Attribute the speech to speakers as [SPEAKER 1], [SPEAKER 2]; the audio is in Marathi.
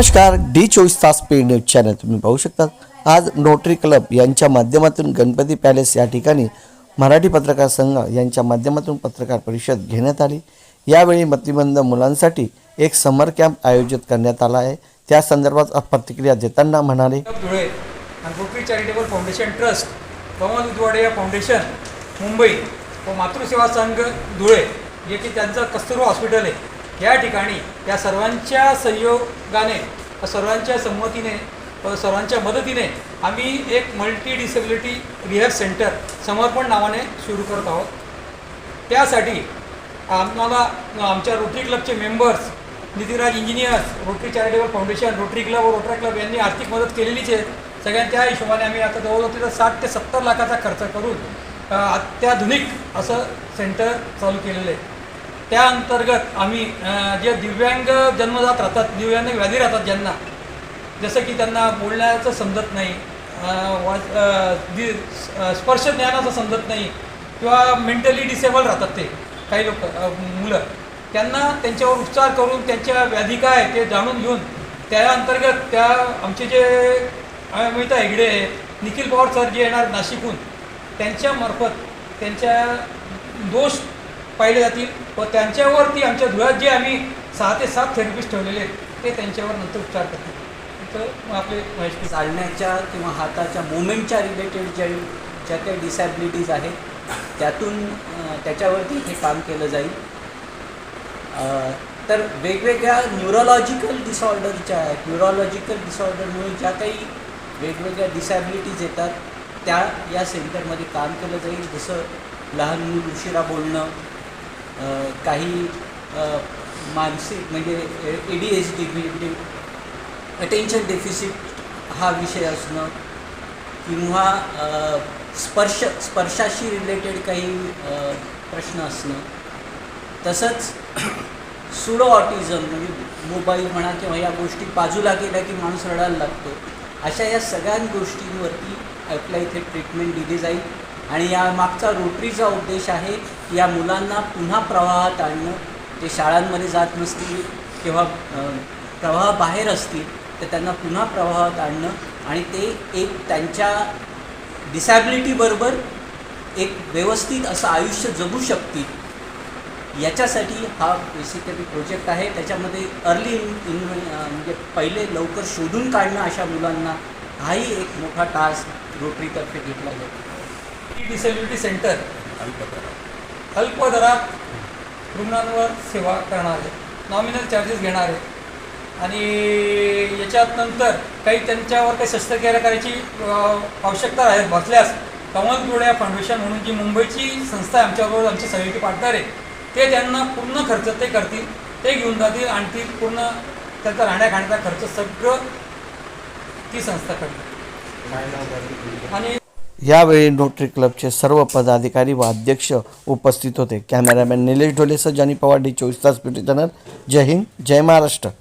[SPEAKER 1] नमस्कार डी चोवीस तास पेड न्यूज चॅनल तुम्ही पाहू शकता. आज नोटरी क्लब यांच्या माध्यमातून गणपती पॅलेस या ठिकाणी मराठी पत्रकार संघ यांच्या माध्यमातून पत्रकार परिषद घेण्यात आली. यावेळी मतिमंद मुलांसाठी एक समर कॅम्प आयोजित करण्यात आला आहे. त्या संदर्भात प्रतिक्रिया देताना म्हणाले
[SPEAKER 2] धुळे आणि charitable foundation trust Pawan Udwade या फाउंडेशन मुंबई व मातृसेवा संघ धुळे जे की त्यांचं कस्तुरबा हॉस्पिटल आहे. या ठिकाणी या सर्वांच्या सहयोगाने सर्वांच्या संमतीने सर्वांच्या मदतीने आम्ही एक मल्टी डिसेबिलिटी रिहॅब सेंटर समर्पण नावाने सुरू करत आहोत. त्यासाठी आम्हाला आमच्या रोटरी क्लबचे members Nitiraj engineers rotary charitable foundation rotary club व रोटरी क्लब यांनी आर्थिक मदत केलेलीच आहे. सगळ्या त्या हिशोबाने आम्ही आता जवळजवळ तिथं साठ ते सत्तर लाखाचा खर्च करून अत्याधुनिक असं सेंटर चालू केलेलं आहे. त्या अंतर्गत आम्ही जे दिव्यांग जन्मजात राहतात दिव्यांग व्याधी राहतात ज्यांना जसं की त्यांना बोलण्याचं समजत नाही वाच दि स्पर्श ज्ञानाचं समजत नाही किंवा मेंटली डिसेबल राहतात ते काही लोक मुलं त्यांना त्यांच्यावर उपचार करून त्यांच्या व्याधी काय ते जाणून घेऊन त्या अंतर्गत त्या आमचे जे अमिता हेगडे आहे, निखिल पवार सर जे येणार नाशिकहून त्यांच्यामार्फत त्यांच्या दोष पाहिले जातील. व त्यांच्यावरती आमच्या धुळ्यात जे आम्ही सहा ते सात थेरपिस्ट ठेवलेले आहेत ते त्यांच्यावर नंतर उपचार करतील. तर आपले
[SPEAKER 3] चालण्याच्या किंवा हाताच्या मुवमेंटच्या रिलेटेड ज्या ज्या काही डिसॅबिलिटीज आहेत त्यातून त्याच्यावरती हे काम केलं जाईल. तर वेगवेगळ्या न्यूरोलॉजिकल डिसऑर्डरच्या आहेत न्यूरोलॉजिकल डिसऑर्डरमुळे ज्या काही वेगवेगळ्या डिसॅबिलिटीज येतात त्या या सेंटरमध्ये काम केलं जाईल. जसं लहान मूल उशिरा बोलणं काही मानसिक म्हणजे ए डी एच डी म्हणजे अटेन्शन डेफिसिट हा विषय असणं किंवा स्पर्श स्पर्शाशी रिलेटेड काही प्रश्न असणं. तसंच सुडो ऑटिझम म्हणजे मोबाईल म्हणा किंवा या गोष्टी बाजूला केल्या की माणूस रडायला लागतो. अशा या सगळ्या गोष्टींवरती आपल्या इथे ट्रीटमेंट दिली जाईल. आणि या मागचा रोटरीचा उद्देश आहे की या मुलांना पुन्हा प्रवाहात आणणं ते शाळांमध्ये जात नसतील किंवा प्रवाहाबाहेर प्रवाह बाहेर असतील तर त्यांना पुन्हा प्रवाहात आणणं आणि ते एक त्यांच्या डिसॅबिलिटीबरोबर एक व्यवस्थित असं आयुष्य जगू शकतील. याच्यासाठी हा बेसिकली प्रोजेक्ट आहे. त्याच्यामध्ये अर्ली इन इन म्हणजे पहिले लवकर शोधून काढणं अशा मुलांना हाही एक मोठा टास्क रोटरीतर्फे घेतला जातो.
[SPEAKER 2] डिसेबिलिटी सेंटर अल्प दरात रुग्णांवर सेवा करणार आहे नॉमिनल चार्जेस घेणार आहे आणि याच्यात नंतर काही त्यांच्यावर काही शस्त्रक्रिया करायची आवश्यकता आहे भासल्यास कमल डोळ्या फाउंडेशन म्हणून जी मुंबईची संस्था आहे आमच्याबरोबर आमचे सहयोगी पार्टनर आहे ते त्यांना पूर्ण खर्च ते करतील ते घेऊन जातील आणतील पूर्ण त्यांचा राहण्या खाण्याचा खर्च सगळं ती संस्था करते आणि
[SPEAKER 1] यावेळी नोटरी क्लबचे सर्व पदाधिकारी व अध्यक्ष उपस्थित होते. कॅमेरामॅन निलेश ढोलेसह जानी पवार डी चोवीस तास पेटी चॅनल जय हिंद जय महाराष्ट्र.